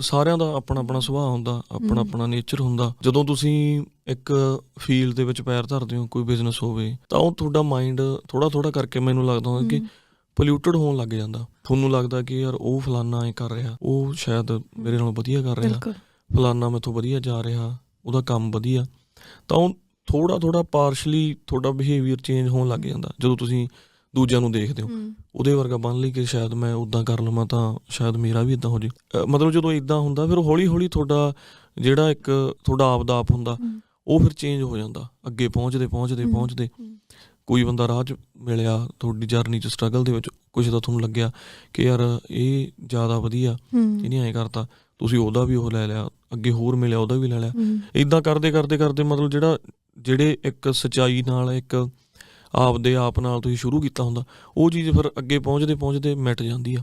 ਸਾਰਿਆਂ ਦਾ ਆਪਣਾ ਆਪਣਾ ਸੁਭਾਅ ਹੁੰਦਾ ਆਪਣਾ। ਆਪਣਾ ਨੇਚਰ ਹੁੰਦਾ। ਜਦੋਂ ਤੁਸੀਂ ਇੱਕ ਫੀਲਡ ਦੇ ਵਿੱਚ ਪੈਰ ਧਰਦੇ ਹੋ ਕੋਈ ਬਿਜ਼ਨਸ ਹੋਵੇ ਤਾਂ ਉਹ ਤੁਹਾਡਾ ਮਾਈਂਡ ਥੋੜਾ ਥੋੜਾ ਕਰਕੇ ਮੈਨੂੰ ਲੱਗਦਾ ਹੁੰਦਾ ਕਿ ਪੋਲਿਊਟਡ ਹੋਣ ਲੱਗ ਜਾਂਦਾ। ਤੁਹਾਨੂੰ ਲੱਗਦਾ ਕਿ ਯਾਰ ਉਹ ਫਲਾਨਾ ਐ ਕਰ ਰਿਹਾ ਉਹ ਸ਼ਾਇਦ ਮੇਰੇ ਨਾਲੋਂ ਵਧੀਆ ਕਰ ਰਿਹਾ। ਫਲਾਨਾ ਮੈਥੋਂ ਵਧੀਆ ਜਾ ਰਿਹਾ ਉਹਦਾ ਕੰਮ ਵਧੀਆ। ਤਾਂ ਉਹ ਥੋੜਾ ਥੋੜਾ ਪਾਰਸ਼ਲੀ ਤੁਹਾਡਾ ਬਿਹੇਵੀਅਰ ਚੇਂਜ ਹੋਣ ਲੱਗ ਜਾਂਦਾ। ਜਦੋਂ ਤੁਸੀਂ ਦੂਜਿਆਂ ਨੂੰ ਦੇਖਦੇ ਹੋ। ਉਹਦੇ ਵਰਗਾ ਬਣ ਲਈ ਕਿ ਸ਼ਾਇਦ ਮੈਂ ਉਦਾਂ ਕਰ ਲਵਾਂ ਤਾਂ ਸ਼ਾਇਦ ਮੇਰਾ ਵੀ ਇਦਾਂ ਹੋ ਜੇ। ਮਤਲਬ ਜਦੋਂ ਇਦਾਂ ਹੁੰਦਾ ਫਿਰ ਹੌਲੀ ਹੌਲੀ ਤੁਹਾਡਾ ਜਿਹੜਾ ਇੱਕ ਤੁਹਾਡਾ ਆਪ ਦਾ ਆਪ ਹੁੰਦਾ ਉਹ ਫਿਰ ਚੇਂਜ ਹੋ ਜਾਂਦਾ। ਅੱਗੇ ਪਹੁੰਚਦੇ ਪਹੁੰਚਦੇ ਪਹੁੰਚਦੇ। ਕੋਈ ਬੰਦਾ ਰਾਹ 'ਚ ਮਿਲਿਆ ਤੁਹਾਡੀ ਜਰਨੀ 'ਚ ਸਟਰਗਲ ਦੇ ਵਿੱਚ ਕੁਝ ਤਾਂ ਤੁਹਾਨੂੰ ਲੱਗਿਆ ਕਿ ਯਾਰ ਇਹ ਜ਼ਿਆਦਾ ਵਧੀਆ ਹਮ, ਇਹਨੇ ਐਂ ਕਰਤਾ। ਤੁਸੀਂ ਉਹਦਾ ਵੀ ਉਹ ਲੈ ਲਿਆ ਅੱਗੇ ਹੋਰ ਮਿਲਿਆ ਉਹਦਾ ਵੀ ਲੈ ਲਿਆ। ਇਦਾਂ ਕਰਦੇ ਕਰਦੇ ਕਰਦੇ ਮਤਲਬ ਜਿਹੜਾ ਜਿਹੜੇ ਇੱਕ ਸਚਾਈ ਨਾਲ ਇੱਕ ਆਪਦੇ ਆਪ ਨਾਲ ਤੁਸੀਂ ਸ਼ੁਰੂ ਕੀਤਾ ਹੁੰਦਾ, ਉਹ ਚੀਜ਼ ਫਿਰ ਅੱਗੇ ਪਹੁੰਚਦੇ ਪਹੁੰਚਦੇ ਮਿਟ ਜਾਂਦੀ ਆ।